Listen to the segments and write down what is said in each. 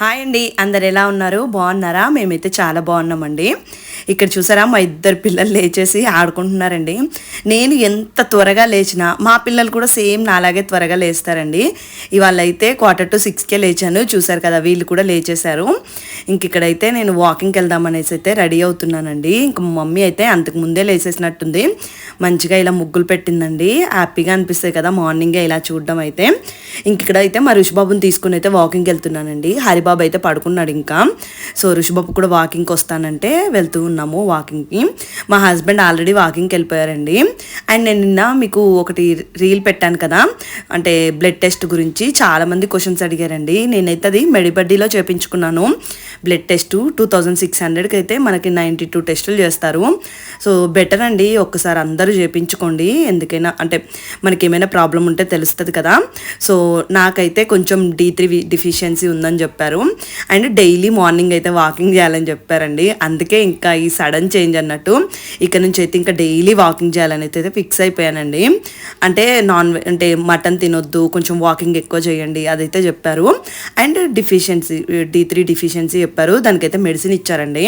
Hi అండి. అందరు ఎలా ఉన్నారు? బాగున్నారా? మేమైతే చాలా బాగున్నామండి. ఇక్కడ చూసారా మా ఇద్దరు పిల్లలు లేచేసి ఆడుకుంటున్నారండి. నేను ఎంత త్వరగా లేచినా మా పిల్లలు కూడా సేమ్ నాలాగే త్వరగా లేస్తారండి. ఇవాళ అయితే క్వార్టర్ టు సిక్స్కే లేచాను చూసారు కదా వీళ్ళు కూడా లేచేశారు. ఇంక ఇక్కడైతే నేను వాకింగ్కి వెళ్దామనేసి అయితే రెడీ అవుతున్నానండి. ఇంక మమ్మీ అయితే అంతకు ముందే లేచేసినట్టుంది మంచిగా ఇలా ముగ్గులు పెట్టిందండి. హ్యాపీగా అనిపిస్తాయి కదా మార్నింగే ఇలా చూడడం అయితే. ఇంక ఇక్కడ అయితే మా ఋషిబాబుని తీసుకుని అయితే వాకింగ్కి వెళ్తున్నానండి. హరిబాబు అయితే పడుకున్నాడు ఇంకా. సో ఋషిబాబు కూడా వాకింగ్కి వస్తానంటే వెళ్తూ ఉన్నాము వాకింగ్కి మా హస్బెండ్ ఆల్రెడీ వాకింగ్కి వెళ్ళిపోయారండి. అండ్ నేను నిన్న మీకు ఒకటి రీల్ పెట్టాను కదా అంటే బ్లడ్ టెస్ట్ గురించి చాలామంది క్వశ్చన్స్ అడిగారండి. నేనైతే అది మెడిబడ్డీలో చేపించుకున్నాను. Blood test two thousand six హండ్రెడ్కి అయితే మనకి నైంటీ టూ టెస్టులు చేస్తారు. సో బెటర్ అండి ఒక్కసారి అందరూ చేపించుకోండి. ఎందుకైనా అంటే మనకి ఏమైనా ప్రాబ్లం ఉంటే తెలుస్తుంది కదా. సో నాకైతే కొంచెం డీ త్రీ డిఫిషియన్సీ ఉందని చెప్పారు. అండ్ డైలీ మార్నింగ్ అయితే వాకింగ్ చేయాలని చెప్పారండి. అందుకే ఇంకా ఈ సడన్ చేంజ్ అన్నట్టు. ఇక్కడ నుంచి అయితే ఇంకా డైలీ వాకింగ్ చేయాలని అయితే ఫిక్స్ అయిపోయానండి. అంటే నాన్ వెజ్ అంటే మటన్ తినొద్దు కొంచెం వాకింగ్ ఎక్కువ చేయండి అదైతే చెప్పారు. And deficiency D three deficiency చెప్పారు. దానికైతే మెడిసిన్ ఇచ్చారండి.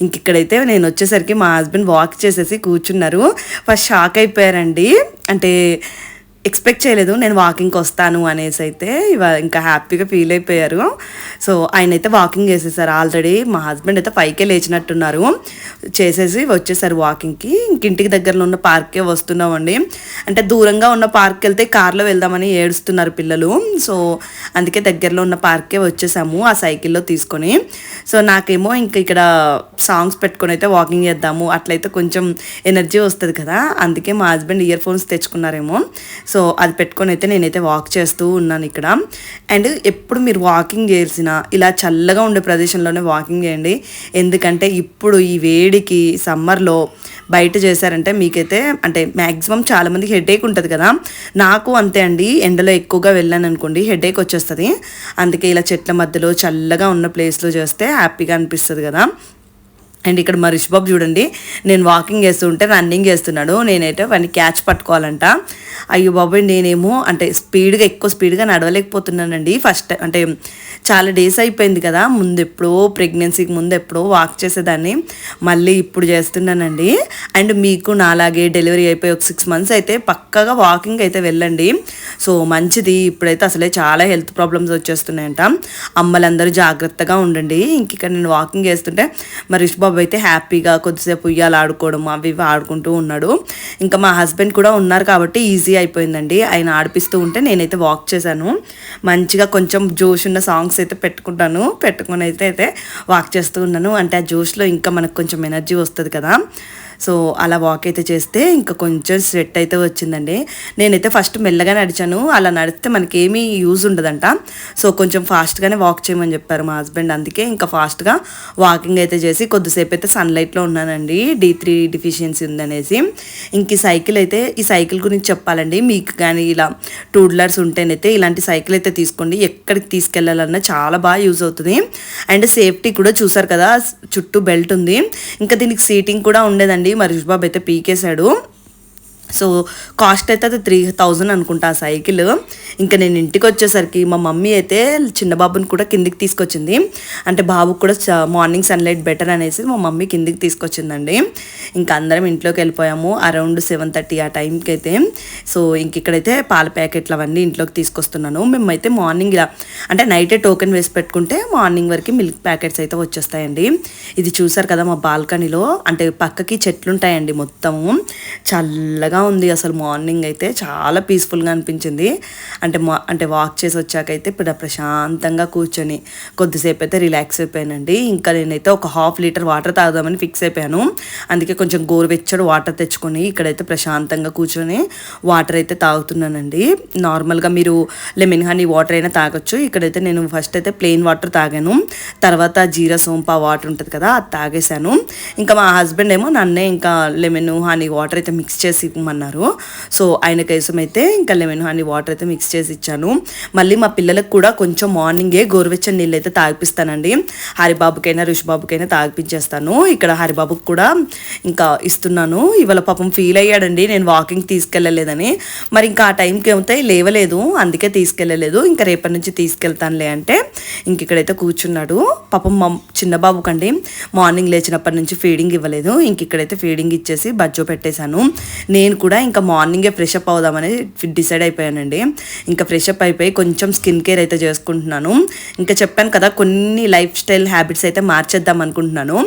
ఇంక ఇక్కడైతే నేను వచ్చేసరికి మా హస్బెండ్ వాక్ చేసేసి కూర్చున్నారు. ఫస్ట్ షాక్ అయిపోయారండి. అంటే ఎక్స్పెక్ట్ చేయలేదు. నేను వాకింగ్కి వస్తాను అనేసి అయితే ఇవా ఇంకా హ్యాపీగా ఫీల్ అయిపోయారు. సో ఆయన అయితే వాకింగ్ చేసేసారు. ఆల్రెడీ మా హస్బెండ్ అయితే పైకే లేచినట్టున్నారు. చేసేసి వచ్చేసారు వాకింగ్కి. ఇంక ఇంటికి దగ్గరలో ఉన్న పార్కే వస్తున్నామండి. అంటే దూరంగా ఉన్న పార్క్ వెళ్తే కార్లో వెళ్దామని ఏడుస్తున్నారు పిల్లలు. సో అందుకే దగ్గరలో ఉన్న పార్కే వచ్చేసాము ఆ సైకిల్లో తీసుకొని. సో నాకేమో ఇంకా ఇక్కడ సాంగ్స్ పెట్టుకొని అయితే వాకింగ్ చేద్దాము. అట్లయితే కొంచెం ఎనర్జీ వస్తుంది కదా. అందుకే మా హస్బెండ్ ఇయర్ ఫోన్స్ తెచ్చుకున్నారేమో. సో సో అది పెట్టుకొని అయితే నేనైతే వాక్ చేస్తూ ఉన్నాను ఇక్కడ. అండ్ ఎప్పుడు మీరు వాకింగ్ చేసిన ఇలా చల్లగా ఉండే ప్రదేశంలోనే వాకింగ్ చేయండి. ఎందుకంటే ఇప్పుడు ఈ వేడికి సమ్మర్లో బయట చేశారంటే మీకైతే అంటే మ్యాక్సిమం చాలామందికి హెడేక్ ఉంటుంది కదా. నాకు అంతే అండి ఎండలో ఎక్కువగా వెళ్ళాను అనుకోండి హెడేక్ వచ్చేస్తుంది. అందుకే ఇలా చెట్ల మధ్యలో చల్లగా ఉన్న ప్లేస్లో చేస్తే హ్యాపీగా అనిపిస్తుంది కదా. అండ్ ఇక్కడ మా రిషిబాబు చూడండి నేను వాకింగ్ చేస్తుంటే రన్నింగ్ చేస్తున్నాడు. నేనైతే వాడిని క్యాచ్ పట్టుకోవాలంట. అయ్యో బాబాయ్ నేనేమో అంటే స్పీడ్గా ఎక్కువ స్పీడ్గా నడవలేకపోతున్నానండి. ఫస్ట్ అంటే చాలా డేస్ అయిపోయింది కదా ముందు ఎప్పుడో ప్రెగ్నెన్సీకి ముందు ఎప్పుడో వాక్ చేసేదాన్ని. మళ్ళీ ఇప్పుడు చేస్తున్నానండి. అండ్ మీకు నాలాగే డెలివరీ అయిపోయి ఒక సిక్స్ మంత్స్ అయితే పక్కగా వాకింగ్ అయితే వెళ్ళండి. సో మంచిది ఇప్పుడైతే అసలే చాలా హెల్త్ ప్రాబ్లమ్స్ వచ్చేస్తున్నాయంట. అమ్మలందరూ జాగ్రత్తగా ఉండండి. ఇంక ఇక్కడ నేను వాకింగ్ చేస్తుంటే మరి అయితే హ్యాపీగా కొద్దిసేపు ఉయ్యాలు ఆడుకోవడం అవి ఇవి ఆడుకుంటూ ఉన్నాడు. ఇంకా మా హస్బెండ్ కూడా ఉన్నారు కాబట్టి ఈజీ అయిపోయిందండి. ఆయన ఆడిపిస్తూ ఉంటే నేనైతే వాక్ చేశాను. మంచిగా కొంచెం జోష్ ఉన్న సాంగ్స్ అయితే పెట్టుకుంటాను. పెట్టుకుని అయితే అయితే వాక్ చేస్తూ ఉన్నాను. అంటే ఆ జోష్లో ఇంకా మనకు కొంచెం ఎనర్జీ వస్తుంది కదా. సో అలా వాక్ అయితే చేస్తే ఇంకా కొంచెం స్వెట్ అయితే వచ్చిందండి. నేనైతే ఫస్ట్ మెల్లగా నడిచాను. అలా నడిస్తే మనకి యూజ్ ఉండదంట. సో కొంచెం ఫాస్ట్గానే వాక్ చేయమని చెప్పారు మా హస్బెండ్ అందుకే ఇంకా ఫాస్ట్గా వాకింగ్ అయితే చేసి కొద్దిసేపు అయితే సన్లైట్లో ఉన్నానండి. డి త్రీ డిఫిషియన్సీ ఉందనేసి. ఇంక ఈ సైకిల్ అయితే ఈ సైకిల్ గురించి చెప్పాలండి. మీకు కానీ ఇలా టూడ్లర్స్ ఉంటేనైతే ఇలాంటి సైకిల్ అయితే తీసుకోండి. ఎక్కడికి తీసుకెళ్ళాలన్నా చాలా బాగా యూజ్ అవుతుంది. అండ్ సేఫ్టీ కూడా చూసారు కదా చుట్టూ బెల్ట్ ఉంది. ఇంకా దీనికి సీటింగ్ కూడా ఉండేదండి. మరి రిషబాబు అయితే పీకేశాడు. సో కాస్ట్ అయితే అది త్రీ థౌజండ్ అనుకుంటా ఆ సైకిల్ ఇంకా నేను ఇంటికి వచ్చేసరికి మా మమ్మీ అయితే చిన్న బాబుని కూడా కిందికి తీసుకొచ్చింది. అంటే బాబుకు కూడా మార్నింగ్ సన్లైట్ బెటర్ అనేసి మా మమ్మీ కిందికి తీసుకొచ్చిందండి. ఇంకా అందరం ఇంట్లోకి వెళ్ళిపోయాము అరౌండ్ సెవెన్ థర్టీ ఆ టైంకి అయితే. సో ఇంక ఇక్కడైతే పాల ప్యాకెట్లు అవన్నీ ఇంట్లోకి తీసుకొస్తున్నాను. మేమైతే మార్నింగ్ ఇలా అంటే నైటే టోకెన్ వేసి పెట్టుకుంటే మార్నింగ్ వరకు మిల్క్ ప్యాకెట్స్ అయితే వచ్చేస్తాయండి. ఇది చూసారు కదా మా బాల్కనీలో అంటే పక్కకి చెట్లు ఉంటాయండి మొత్తము. చల్లగా ఉంది అసలు మార్నింగ్ అయితే. చాలా పీస్ఫుల్గా అనిపించింది. అంటే మా అంటే వాక్ చేసి వచ్చాకైతే ఇప్పుడు ప్రశాంతంగా కూర్చొని కొద్దిసేపు అయితే రిలాక్స్ అయిపోయానండి. ఇంకా నేనైతే ఒక హాఫ్ లీటర్ వాటర్ తాగుదామని ఫిక్స్ అయిపోయాను. అందుకే కొంచెం గోరువెచ్చడు వాటర్ తెచ్చుకొని ఇక్కడైతే ప్రశాంతంగా కూర్చొని వాటర్ అయితే తాగుతున్నానండి. నార్మల్గా మీరు లెమన్ హనీ వాటర్ అయినా తాగొచ్చు. ఇక్కడైతే నేను ఫస్ట్ అయితే ప్లెయిన్ వాటర్ తాగాను. తర్వాత జీరా సోంపా వాటర్ ఉంటుంది కదా అది తాగేశాను. ఇంకా మా హస్బెండ్ ఏమో నన్నే ఇంకా లెమన్ హనీ వాటర్ అయితే మిక్స్ చేసి చేయమన్నారు సో ఆయన కోసం అయితే ఇంకా లెమన్ హనీ వాటర్ అయితే మిక్స్ చేసి ఇచ్చాను. మళ్ళీ మా పిల్లలకు కూడా కొంచెం మార్నింగే గోరువెచ్చని నీళ్ళు అయితే తాగిపిస్తానండి. హరిబాబుకైనా ఋషిబాబుకైనా తాగిపించేస్తాను. ఇక్కడ హరిబాబుకి కూడా ఇంకా ఇస్తున్నాను. ఇవాళ పాపం ఫీల్ అయ్యాడండి. నేను వాకింగ్ తీసుకెళ్ళలేదని. మరి ఇంకా ఆ టైంకి ఏమవుతాయి లేవలేదు. అందుకే తీసుకెళ్ళలేదు. ఇంకా రేపటి నుంచి తీసుకెళ్తానులే అంటే ఇంక ఇక్కడైతే కూర్చున్నాడు. పాపం మా చిన్న బాబు మార్నింగ్ లేచినప్పటి నుంచి ఫీడింగ్ ఇవ్వలేదు. ఇంక ఇక్కడైతే ఫీడింగ్ ఇచ్చేసి బజ్జో పెట్టేశాను. నేను కూడా ఇంకా మార్నింగే ఫ్రెష్ అప్ అవుదామని డిసైడ్ అయిపోయానండి. ఇంకా ఫ్రెష్ అప్ అయిపోయి కొంచెం స్కిన్ కేర్ అయితే చేసుకుంటున్నాను. ఇంకా చెప్పాను కదా కొన్ని లైఫ్ స్టైల్ హ్యాబిట్స్ అయితే మార్చేద్దాం అనుకుంటున్నాను.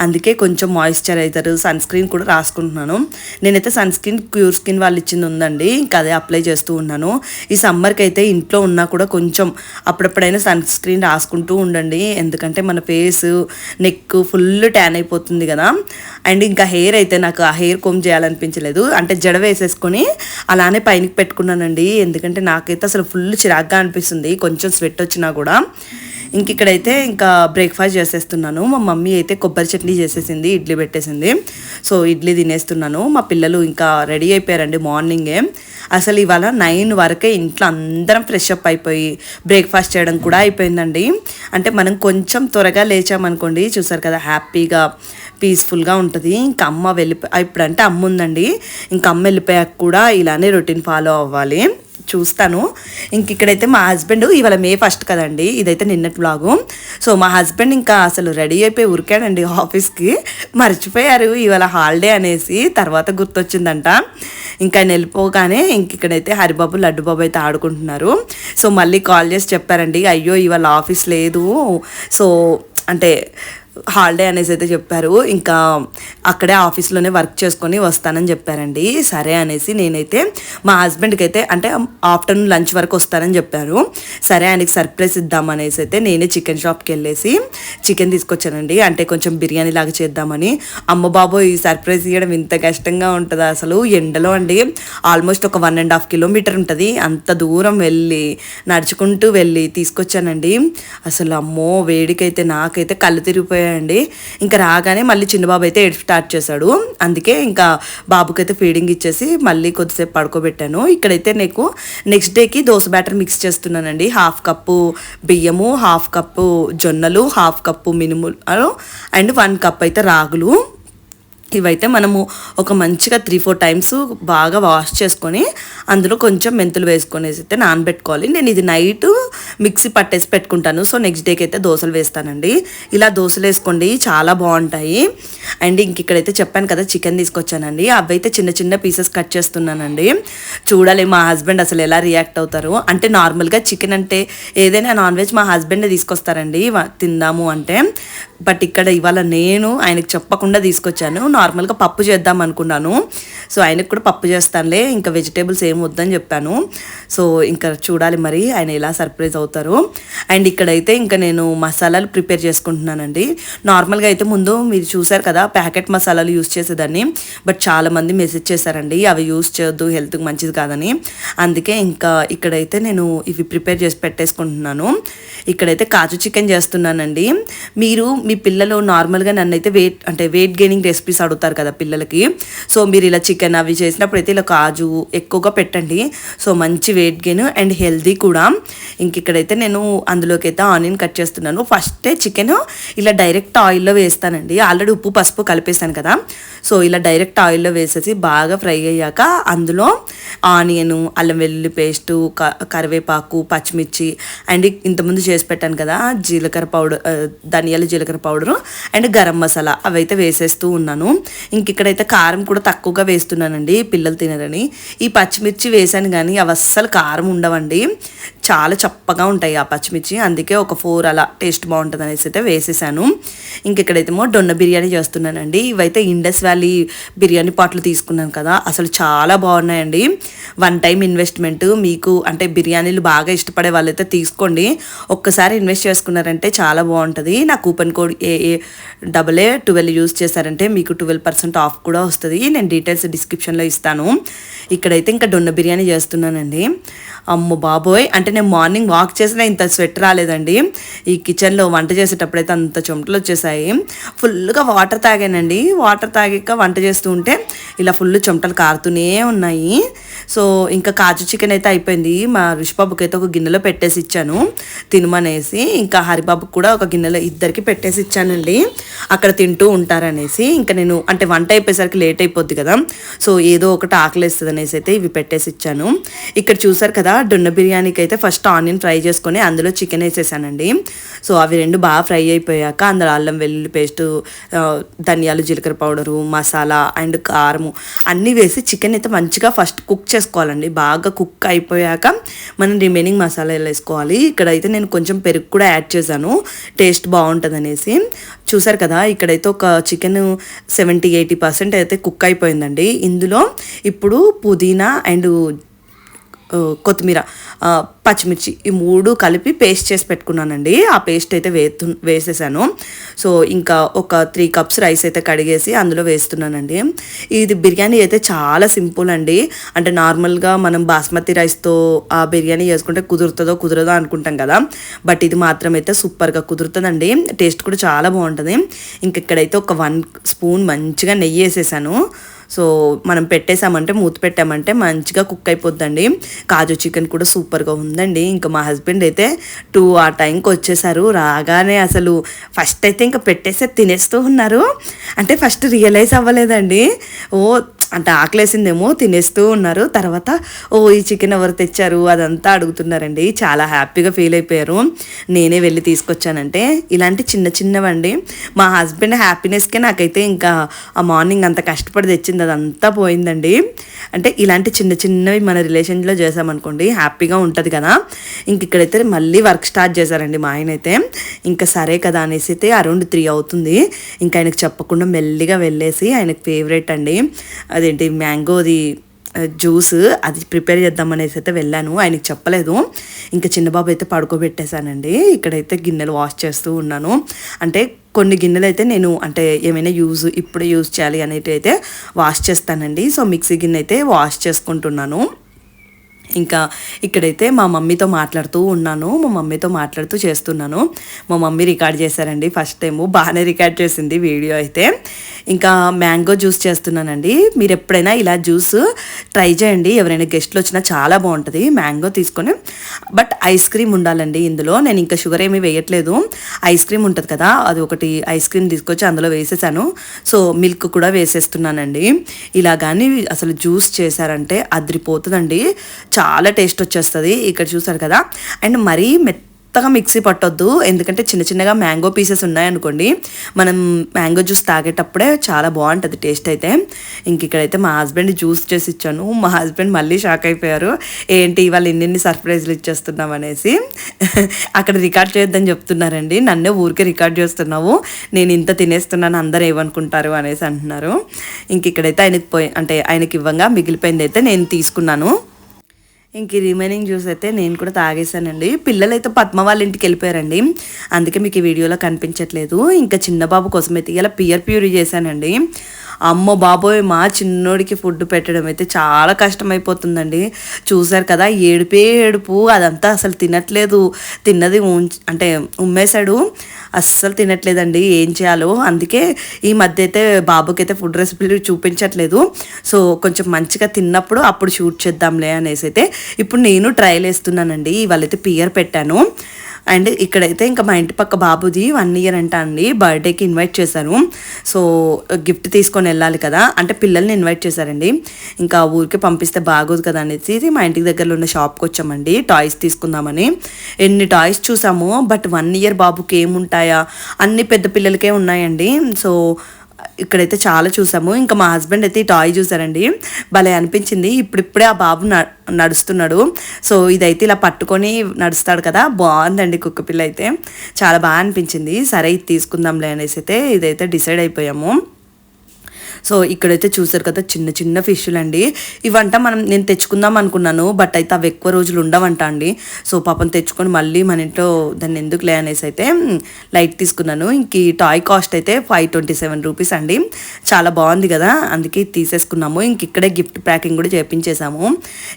అందుకే కొంచెం మాయిశ్చరైజర్ సన్ స్క్రీన్ కూడా రాసుకుంటున్నాను. నేనైతే సన్ స్క్రీన్ క్యూర్ స్కిన్ వాళ్ళు ఇచ్చింది ఉందండి. ఇంకా అదే అప్లై చేస్తూ ఉన్నాను. ఈ సమ్మర్కి అయితే ఇంట్లో ఉన్నా కూడా కొంచెం అప్పుడప్పుడైనా సన్ స్క్రీన్ రాసుకుంటూ ఉండండి. ఎందుకంటే మన ఫేస్ నెక్ ఫుల్ ట్యాన్ అయిపోతుంది కదా. అండ్ ఇంకా హెయిర్ అయితే నాకు ఆ హెయిర్ కోమ్ చేయాలనిపించలేదు. అంటే జడ వేసేసుకొని అలానే పైనకి పెట్టుకున్నానండి. ఎందుకంటే నాకైతే అసలు ఫుల్ చిరాగ్గా అనిపిస్తుంది. కొంచెం స్వెట్ వచ్చినా కూడా. ఇంక ఇక్కడైతే ఇంకా బ్రేక్ఫాస్ట్ చేసేస్తున్నాను. మా మమ్మీ అయితే కొబ్బరి చట్నీ చేసేసింది ఇడ్లీ పెట్టేసింది. సో ఇడ్లీ తినేస్తున్నాను. మా పిల్లలు ఇంకా రెడీ అయిపోయారండి మార్నింగే. అసలు ఇవాళ నైన్ వరకే ఇంట్లో అందరం ఫ్రెష్ అప్ అయిపోయి బ్రేక్ఫాస్ట్ చేయడం కూడా అయిపోయిందండి. అంటే మనం కొంచెం త్వరగా లేచామనుకోండి చూసారు కదా హ్యాపీగా పీస్ఫుల్గా ఉంటుంది. ఇంకా అమ్మ వెళ్ళిపో ఇప్పుడంటే అమ్మ ఉందండి. ఇంకా అమ్మ వెళ్ళిపోయాక కూడా ఇలానే రొటీన్ ఫాలో అవ్వాలి. చూస్తాను. ఇంక ఇక్కడైతే మా హస్బెండ్ ఇవాళ మే ఫస్ట్ కదండి. ఇదైతే నిన్నటి బ్లాగు సో మా హస్బెండ్ ఇంకా అసలు రెడీ అయిపోయి ఉరికాడండి ఆఫీస్కి మర్చిపోయారు. ఇవాళ హాలిడే అనేసి తర్వాత గుర్తొచ్చిందంట. ఇంకా ఆయన వెళ్ళిపోగానే ఇంక ఇక్కడైతే హరిబాబు లడ్డుబాబు అయితే ఆడుకుంటున్నారు. సో మళ్ళీ కాల్ చేసి చెప్పారండి. అయ్యో ఇవాళ ఆఫీస్ లేదు. సో అంటే హాలిడే అనేసి అయితే చెప్పారు. ఇంకా అక్కడే ఆఫీస్లోనే వర్క్ చేసుకొని వస్తానని చెప్పారండి. సరే అనేసి నేనైతే మా హస్బెండ్కి అయితే అంటే ఆఫ్టర్నూన్ లంచ్ వరకు వస్తానని చెప్పారు. సరే ఆయనకి సర్ప్రైజ్ ఇద్దాం అనేసి అయితే నేనే చికెన్ షాప్కి వెళ్ళేసి చికెన్ తీసుకొచ్చానండి. అంటే కొంచెం బిర్యానీ లాగా చేద్దామని. అమ్మ బాబో ఈ సర్ప్రైజ్ ఇవ్వడం ఇంత కష్టంగా ఉంటుంది అసలు? ఎండలో అండి ఆల్మోస్ట్ ఒక వన్ అండ్ హాఫ్ కిలోమీటర్ ఉంటుంది. అంత దూరం వెళ్ళి నడుచుకుంటూ వెళ్ళి తీసుకొచ్చానండి. అసలు అమ్మో వేడికైతే నాకైతే కళ్ళు అయిపోయాయండి ఇంకా రాగానే మళ్ళీ చిన్న బాబు అయితే ఎడ్ స్టార్ట్ చేశాడు. అందుకే ఇంకా బాబుకైతే ఫీడింగ్ ఇచ్చేసి మళ్ళీ కొద్దిసేపు పడుకోబెట్టాను. ఇక్కడైతే నీకు నెక్స్ట్ డేకి దోశ బ్యాటర్ మిక్స్ చేస్తున్నానండి. హాఫ్ కప్పు బియ్యము హాఫ్ కప్పు జొన్నలు హాఫ్ కప్పు మినుములు అండ్ వన్ కప్ అయితే రాగులు. ఇవైతే మనము ఒక మంచిగా త్రీ ఫోర్ టైమ్స్ బాగా వాష్ చేసుకొని అందులో కొంచెం మెంతులు వేసుకొనేసి అయితే నానబెట్టుకోవాలి. నేను ఇది నైట్ మిక్సీ పట్టేసి పెట్టుకుంటాను. సో నెక్స్ట్ డేకి అయితే దోశలు వేస్తానండి. ఇలా దోశలు వేసుకోండి. చాలా బాగుంటాయి. అండ్ ఇంక ఇక్కడైతే చెప్పాను కదా చికెన్ తీసుకొచ్చానండి. అవైతే చిన్న చిన్న పీసెస్ కట్ చేస్తున్నానండి. చూడాలి మా హస్బెండ్ అసలు ఎలా రియాక్ట్ అవుతారు. అంటే నార్మల్గా చికెన్ అంటే ఏదైనా నాన్ వెజ్ మా హస్బెండే తీసుకొస్తారండి. తిందాము అంటే. బట్ ఇక్కడ ఇవాళ నేను ఆయనకు చెప్పకుండా తీసుకొచ్చాను. నార్మల్గా పప్పు చేద్దాం అనుకున్నాను. సో ఆయనకు కూడా పప్పు చేస్తానులే ఇంకా వెజిటేబుల్స్ ఏం వద్దని చెప్పాను. సో ఇంకా చూడాలి మరి ఆయన ఎలా సర్ప్రైజ్ అవుతారు. అండ్ ఇక్కడైతే ఇంకా నేను మసాలాలు ప్రిపేర్ చేసుకుంటున్నానండి. నార్మల్గా అయితే ముందు మీరు చూసారు కదా ప్యాకెట్ మసాలాలు యూస్ చేసేదాన్ని. బట్ చాలామంది మెసేజ్ చేశారండి అవి యూస్ చేయొద్దు హెల్త్కి మంచిది కాదని. అందుకే ఇంకా ఇక్కడైతే నేను ఇవి ప్రిపేర్ చేసి పెట్టేసుకుంటున్నాను. ఇక్కడైతే కాజు చికెన్ చేస్తున్నానండి. మీరు మీ పిల్లలు నార్మల్గా నన్ను అయితే వెయిట్ అంటే వెయిట్ గెయినింగ్ రెసిపీస్ అడుగుతారు కదా పిల్లలకి. సో మీరు ఇలా చికెన్ అవి చేసినప్పుడు అయితే ఇలా కాజు ఎక్కువగా పెట్టండి. సో మంచి వెయిట్ గెయిన్ అండ్ హెల్దీ కూడా. ఇంక ఇక్కడైతే నేను అందులోకి అయితే ఆనియన్ కట్ చేస్తున్నాను. ఫస్టే చికెన్ ఇలా డైరెక్ట్ ఆయిల్లో వేస్తానండి. ఆల్రెడీ ఉప్పు పసుపు కలిపేసాను కదా. సో ఇలా డైరెక్ట్ ఆయిల్లో వేసేసి బాగా ఫ్రై అయ్యాక అందులో ఆనియన్ అల్లం వెల్లుల్లి పేస్టు కరివేపాకు పచ్చిమిర్చి అండ్ ఇంతకుముందు చేసి పెట్టాను కదా జీలకర్ర పౌడర్ ధనియాలు ధనియాల జీలకర్ర పౌడరు అండ్ గరం మసాలా అవైతే వేసేస్తూ ఉన్నాను. ఇంక ఇక్కడైతే కారం కూడా తక్కువగా వేస్తున్నానండి పిల్లలు తినరని. ఈ పచ్చిమిర్చి వేసాను కానీ అవి అస్సలు కారం ఉండవండి. చాలా చప్పగా ఉంటాయి ఆ పచ్చిమిర్చి. అందుకే ఒక ఫోర్ అలా టేస్ట్ బాగుంటుంది అనేసి అయితే వేసేసాను. ఇంకెక్కడైతేమో డొన్న బిర్యానీ చేస్తున్నానండి. ఇవైతే ఇండస్ వ్యాలీ బిర్యానీ పాట్లు తీసుకున్నాను కదా అసలు చాలా బాగున్నాయండి. వన్ టైం ఇన్వెస్ట్మెంట్ మీకు అంటే బిర్యానీలు బాగా ఇష్టపడే వాళ్ళైతే తీసుకోండి. ఒక్కసారి ఇన్వెస్ట్ చేసుకున్నారంటే చాలా బాగుంటుంది. నా coupon code A A double A twelve use చేశారంటే మీకు ట్వెల్వ్ పర్సెంట్ ఆఫ్ కూడా వస్తుంది. నేను డీటెయిల్స్ డిస్క్రిప్షన్లో ఇస్తాను. ఇక్కడైతే ఇంకా డొన్న బిర్యానీ చేస్తున్నానండి. అమ్మ బాబోయ్! అంటే నేను మార్నింగ్ వాక్ చేసినా ఇంత స్వెట్ రాలేదండి. ఈ కిచెన్లో వంట చేసేటప్పుడు అయితే అంత చెమటలు వచ్చేసాయి. ఫుల్గా వాటర్ తాగానండి. వాటర్ తాగాక వంట చేస్తూ ఉంటే ఇలా ఫుల్ చెమటలు కారుతూనే ఉన్నాయి. సో ఇంకా కాజు చికెన్ అయితే అయిపోయింది. మా రిషిబాబుకి అయితే ఒక గిన్నెలో పెట్టేసి ఇచ్చాను. తినమనేసి ఇంకా హరిబాబుకి కూడా ఒక గిన్నెలో ఇద్దరికి పెట్టేసి ఇచ్చానండి. అక్కడ తింటూ ఉంటారనేసి ఇంకా నేను అంటే వంట అయిపోయేసరికి లేట్ అయిపోద్ది కదా. సో ఏదో ఒకటి ఆకలిస్తుంది అనేసి అయితే ఇవి పెట్టేసి ఇచ్చాను. ఇక్కడ చూసారు కదా డొన్న బిర్యానీకి అయితే ఫస్ట్ ఆనియన్ ఫ్రై చేసుకొని అందులో చికెన్ వేసేసానండి. సో అవి రెండు బాగా ఫ్రై అయిపోయాక అందులో అల్లం వెల్లుల్లి పేస్ట్ ధనియాలు జీలకర్ర పౌడరు మసాలా అండ్ కారము అన్నీ వేసి చికెన్ అయితే మంచిగా ఫస్ట్ కుక్ చేసుకోవాలండి. బాగా కుక్ అయిపోయాక మనం రిమైనింగ్ మసాలాలు వేసుకోవాలి. ఇక్కడైతే నేను కొంచెం పెరుగు కూడా యాడ్ చేశాను. టేస్ట్ బాగుంటుంది అనేసి చూసారు కదా ఇక్కడైతే ఒక చికెన్ సెవెంటీ ఎయిటీ పర్సెంట్ అయితే కుక్ అయిపోయిందండి. ఇందులో ఇప్పుడు పుదీనా అండ్ కొత్తిమీర పచ్చిమిర్చి ఈ మూడు కలిపి పేస్ట్ చేసి పెట్టుకున్నానండి. ఆ పేస్ట్ అయితే వేతు వేసేసాను. సో ఇంకా ఒక త్రీ కప్స్ రైస్ అయితే కడిగేసి అందులో వేస్తున్నానండి. ఇది బిర్యానీ అయితే చాలా సింపుల్ అండి. అంటే నార్మల్గా మనం బాస్మతి రైస్తో ఆ బిర్యానీ చేసుకుంటే కుదురుతుందో కుదరదో అనుకుంటాం కదా. బట్ ఇది మాత్రం అయితే సూపర్గా కుదురుతుందండి. టేస్ట్ కూడా చాలా బాగుంటుంది. ఇంక ఇక్కడైతే ఒక వన్ స్పూన్ మంచిగా నెయ్యి వేసేసాను. సో మనం పెట్టేసామంటే మూత పెట్టామంటే మంచిగా కుక్ అయిపోద్దండి. కాజు చికెన్ కూడా సూపర్గా ఉందండి. ఇంకా మా హస్బెండ్ అయితే టూ ఆ టైంకి వచ్చేసారు. రాగానే అసలు ఫస్ట్ అయితే ఇంకా పెట్టేస్తే తినేస్తూ ఉన్నారు. అంటే ఫస్ట్ రియలైజ్ అవ్వలేదండి. ఓ అంటే ఆకలేసిందేమో తినేస్తూ ఉన్నారు. తర్వాత ఓ ఈ చికెన్ ఎవరు తెచ్చారు? అదంతా అడుగుతున్నారండి. చాలా హ్యాపీగా ఫీల్ అయిపోయారు. నేనే వెళ్ళి తీసుకొచ్చానంటే ఇలాంటి చిన్న చిన్నవండి. మా హస్బెండ్ హ్యాపీనెస్కే నాకైతే ఇంకా ఆ మార్నింగ్ అంత కష్టపడి తెచ్చింది. అదంతా పోయిందండి. అంటే ఇలాంటి చిన్న చిన్నవి మన రిలేషన్లో చేసామనుకోండి హ్యాపీగా ఉంటుంది కదా. ఇంక ఇక్కడైతే మళ్ళీ వర్క్ స్టార్ట్ చేశారండి మా ఆయన అయితే ఇంకా సరే కదా అనేసి అయితే అరౌండ్ త్రీ అవుతుంది. ఇంకా ఆయనకు చెప్పకుండా మెల్లిగా వెళ్ళేసి ఆయనకు ఫేవరెట్ అండి. అదేంటి మ్యాంగోది జ్యూస్ అది ప్రిపేర్ చేద్దామనేసి అయితే వెళ్ళాను. ఆయనకి చెప్పలేదు. ఇంకా చిన్నబాబు అయితే పడుకోబెట్టేశానండి. ఇక్కడైతే గిన్నెలు వాష్ చేస్తూ ఉన్నాను. అంటే కొన్ని గిన్నెలు అయితే నేను అంటే ఏమైనా యూజ్ ఇప్పుడు యూజ్ చేయాలి అనేటి అయితే వాష్ చేస్తానండి. సో మిక్సీ గిన్నె అయితే వాష్ చేసుకుంటున్నాను. ఇంకా ఇక్కడైతే మా మమ్మీతో మాట్లాడుతూ ఉన్నాను. మా మమ్మీతో మాట్లాడుతూ చేస్తున్నాను. మా మమ్మీ రికార్డ్ చేశారండి. ఫస్ట్ టైము బాగానే రికార్డ్ చేసింది వీడియో అయితే. ఇంకా మ్యాంగో జ్యూస్ చేస్తున్నానండి. మీరు ఎప్పుడైనా ఇలా జ్యూస్ ట్రై చేయండి. ఎవరైనా గెస్ట్లు వచ్చినా చాలా బాగుంటుంది. మ్యాంగో తీసుకొని. బట్ ఐస్ క్రీమ్ ఉండాలండి ఇందులో. నేను ఇంకా షుగర్ ఏమీ వేయట్లేదు. ఐస్ క్రీమ్ ఉంటుంది కదా అది ఒకటి ఐస్ క్రీమ్ తీసుకొచ్చి అందులో వేసేసాను. సో మిల్క్ కూడా వేసేస్తున్నానండి. ఇలా కానీ అసలు జ్యూస్ చేశారంటే అద్రిపోతుందండి. చాలా చాలా టేస్ట్ వచ్చేస్తుంది. ఇక్కడ చూసారు కదా? అండ్ మరీ మెత్తగా మిక్సీ పట్టొద్దు. ఎందుకంటే చిన్న చిన్నగా మ్యాంగో పీసెస్ ఉన్నాయనుకోండి మనం మ్యాంగో జ్యూస్ తాగేటప్పుడే చాలా బాగుంటుంది టేస్ట్ అయితే. ఇంక ఇక్కడైతే మా హస్బెండ్ జ్యూస్ చేసి ఇచ్చాను. మా హస్బెండ్ మళ్ళీ షాక్ అయిపోయారు. ఏంటి ఇవాళ ఇన్నిన్ని సర్ప్రైజ్లు ఇచ్చేస్తున్నాం అనేసి. అక్కడ రికార్డ్ చేయొద్దని చెప్తున్నారండి. నన్నే ఊరికే రికార్డ్ చేస్తున్నావు. నేను ఇంత తినేస్తున్నాను అందరూ ఏమనుకుంటారు అనేసి అంటున్నారు. ఇంక ఇక్కడైతే ఆయనకి పోయి అంటే ఆయనకి ఇవ్వంగా మిగిలిపోయింది అయితే నేను తీసుకున్నాను. ఇంక రిమైనింగ్ జ్యూస్ అయితే నేను కూడా తాగేసానండి పిల్లలైతే పద్మ వాళ్ళ ఇంటికి వెళ్ళిపోయారండి. అందుకే మీకు ఈ వీడియోలో కనిపించట్లేదు. ఇంకా చిన్న బాబు కోసం అయితే ఇలా పియర్ ప్యూరీ చేశానండి. అమ్మ బాబోయ్ మా చిన్నోడికి ఫుడ్ పెట్టడం అయితే చాలా కష్టమైపోతుందండి. చూశారు కదా ఏడుపే ఏడుపు అదంతా అసలు తినట్లేదు. తిన్నది ఉం అంటే ఉమ్మేశాడు. అస్సలు తినట్లేదండి ఏం చేయాలో. అందుకే ఈ మధ్య అయితే బాబుకి అయితే ఫుడ్ రెసిపీలు చూపించట్లేదు. సో కొంచెం మంచిగా తిన్నప్పుడు అప్పుడు షూట్ చేద్దాంలే అనేసి అయితే ఇప్పుడు నేను ట్రయల్ వేస్తున్నానండి. ఇవాళైతే పియర్ పెట్టాను. అండ్ ఇక్కడైతే ఇంకా మా ఇంటి పక్క బాబుది వన్ ఇయర్ అంట అండి బర్త్డేకి ఇన్వైట్ చేశాను సో గిఫ్ట్ తీసుకొని వెళ్ళాలి కదా. అంటే పిల్లల్ని ఇన్వైట్ చేశారండి. ఇంకా ఊరికే పంపిస్తే బాగోదు కదా అనేసి మా ఇంటికి దగ్గరలో ఉన్న షాప్కి వచ్చామండి. టాయ్స్ తీసుకుందామని. ఎన్ని టాయ్స్ చూసాము బట్ వన్ ఇయర్ బాబుకి ఏముంటాయా? అన్ని పెద్ద పిల్లలకే ఉన్నాయండి. సో ఇక్కడైతే చాలా చూసాము. ఇంకా మా హస్బెండ్ అయితే ఈ టాయ్ చూసారండి. భలే అనిపించింది. ఇప్పుడిప్పుడే ఆ బాబు న- నడుస్తున్నాడు. సో ఇదైతే ఇలా పట్టుకొని నడుస్తాడు కదా. బాగుందండి కుక్క పిల్ల అయితే. చాలా బాగా అనిపించింది. సరే ఇది తీసుకుందాంలే అనేసి అయితే ఇదైతే డిసైడ్ అయిపోయాము. సో ఇక్కడైతే చూసారు కదా చిన్న చిన్న ఫిష్లు అండి ఇవంట మనం నేను తెచ్చుకుందాం అనుకున్నాను బట్ అయితే అవి ఎక్కువ రోజులు ఉండవంట అండి. సో పాపం తెచ్చుకొని మళ్ళీ మన ఇంట్లో దాన్ని ఎందుకు లే అనేసి అయితే లైట్ తీసుకున్నాను. ఇంక ఈ టాయ్ కాస్ట్ అయితే ఫైవ్ ట్వంటీ సెవెన్ రూపీస్ అండి. చాలా బాగుంది కదా అందుకే తీసేసుకున్నాము. ఇంక ఇక్కడే గిఫ్ట్ ప్యాకింగ్ కూడా చేపించేసాము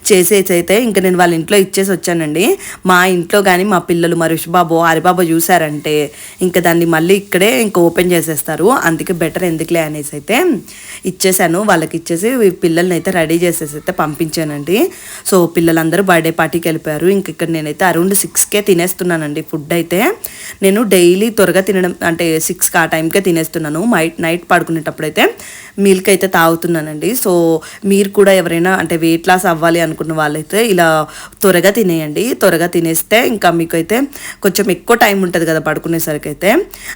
చేసేసి అయితే ఇంకా నేను వాళ్ళ ఇంట్లో ఇచ్చేసి వచ్చానండి. మా ఇంట్లో కానీ మా పిల్లలు మా ఋషిబాబు హరిబాబు చూసారంటే ఇంకా దాన్ని మళ్ళీ ఇక్కడే ఇంకా ఓపెన్ చేసేస్తారు. అందుకే బెటర్ ఎందుకులే అనేసి అయితే ఇచ్చేసాను వాళ్ళకి ఇచ్చేసి పిల్లల్ని అయితే రెడీ చేసేసి అయితే పంపించానండి. సో పిల్లలందరూ బర్త్డే పార్టీకి వెళ్ళిపోయారు. ఇంక ఇక్కడ నేనైతే అరౌండ్ సిక్స్కే తినేస్తున్నానండి ఫుడ్ అయితే. నేను డైలీ త్వరగా తినడం అంటే సిక్స్కి ఆ టైంకే తినేస్తున్నాను. నైట్ నైట్ పడుకునేటప్పుడు అయితే మిల్క్ అయితే తాగుతున్నానండి. సో మీరు కూడా ఎవరైనా అంటే వెయిట్ లాస్ అవ్వాలి అనుకున్న వాళ్ళైతే ఇలా త్వరగా తినేయండి. త్వరగా తినేస్తే ఇంకా మీకు అయితే కొంచెం ఎక్కువ టైం ఉంటుంది కదా పడుకునేసరికి అయితే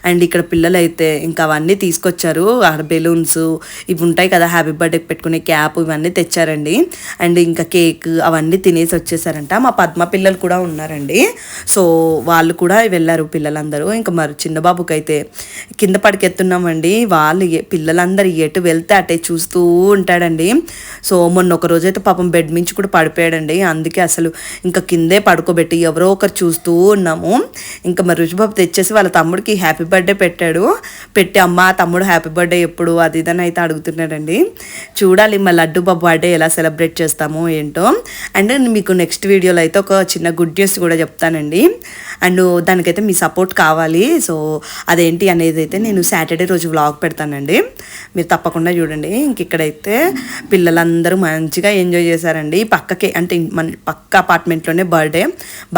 అండ్ ఇక్కడ పిల్లలు అయితే ఇంకా అవన్నీ తీసుకొచ్చారు. ఆడ బెలూన్స్ ఇవి ఉంటాయి కదా హ్యాపీ బర్త్డేకి పెట్టుకునే క్యాప్ ఇవన్నీ తెచ్చారండి. అండ్ ఇంకా కేక్ అవన్నీ తినేసి వచ్చేసారంట. మా పద్మ పిల్లలు కూడా ఉన్నారండి. సో వాళ్ళు కూడా వెళ్ళారు పిల్లలందరూ. ఇంకా మరి చిన్న బాబుకి అయితే కింద పడికెత్తున్నామండి. వాళ్ళు పిల్లలందరూ ఎటు వెళ్తే అటే చూస్తూ ఉంటాడండి. సో మొన్న ఒక రోజైతే పాపం బెడ్ మించి కూడా పడిపోయాడండి. అందుకే అసలు ఇంకా కిందే పడుకోబెట్టి ఎవరో ఒకరు చూస్తూ ఉన్నాము. ఇంకా మరి రుచిబాబు తెచ్చేసి వాళ్ళ తమ్ముడికి హ్యాపీ బర్త్డే పెట్టాడు. పెట్టి అమ్మ తమ్ముడు హ్యాపీ బర్త్డే ఎప్పుడు? అది ఇదని అయితే అడుగుతున్నాడండి. చూడాలి మా లడ్డు బాబు బర్త్డే ఎలా సెలబ్రేట్ చేస్తాము ఏంటో. అండ్ మీకు నెక్స్ట్ వీడియోలో అయితే ఒక చిన్న గుడ్ న్యూస్ కూడా చెప్తానండి. అండ్ దానికైతే మీ సపోర్ట్ కావాలి. సో అదేంటి అనేది అయితే నేను సాటర్డే రోజు వ్లాగ్ పెడతానండి. మీరు తప్పకుండా చూడండి. ఇంక ఇక్కడైతే పిల్లలందరూ మంచిగా ఎంజాయ్ చేశారండి. పక్కకే అంటే మన పక్క అపార్ట్మెంట్లోనే బర్త్డే.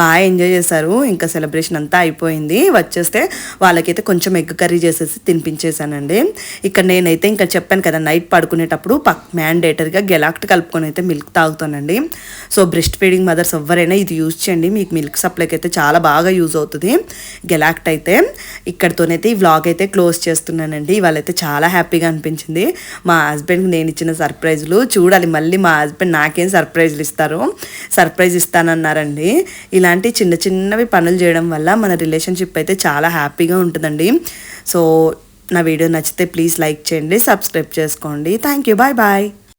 బాగా ఎంజాయ్ చేశారు. ఇంకా సెలబ్రేషన్ అంతా అయిపోయింది. వచ్చేస్తే వాళ్ళకైతే కొంచెం ఎగ్ కర్రీ చేసేసి తినిపించేశానండి. ఇక్కడ నేనైతే ఇంకా చెప్పాను కదా నైట్ పడుకునేటప్పుడు పక్ మ్యాండేటరీగా గెలాక్ట్ కలుపుకొని అయితే మిల్క్ తాగుతానండి. సో బ్రెస్ట్ ఫీడింగ్ మదర్స్ ఎవరైనా ఇది యూజ్ చేయండి. మీకు మిల్క్ సప్లైకి అయితే చాలా బాగా యూజ్ అవుతుంది. గెలాక్ట్ అయితే ఇక్కడతోనైతే ఈ వ్లాగ్ అయితే క్లోజ్ చేస్తున్నానండి. వాళ్ళైతే చాలా హ్యాపీగా అనిపించింది. మా హస్బెండ్కి నేను ఇచ్చిన సర్ప్రైజులు. చూడాలి మళ్ళీ మా హస్బెండ్ నాకేం సర్ప్రైజులు ఇస్తారు. సర్ప్రైజ్ ఇస్తానన్నారండి. ఇలాంటి చిన్న చిన్నవి పనులు చేయడం వల్ల మన రిలేషన్షిప్ అయితే చాలా హ్యాపీగా ఉంటుందండి. సో నా వీడియో నచ్చితే ప్లీజ్ లైక్ చేయండి సబ్స్క్రైబ్ చేసుకోండి. Thank you bye bye.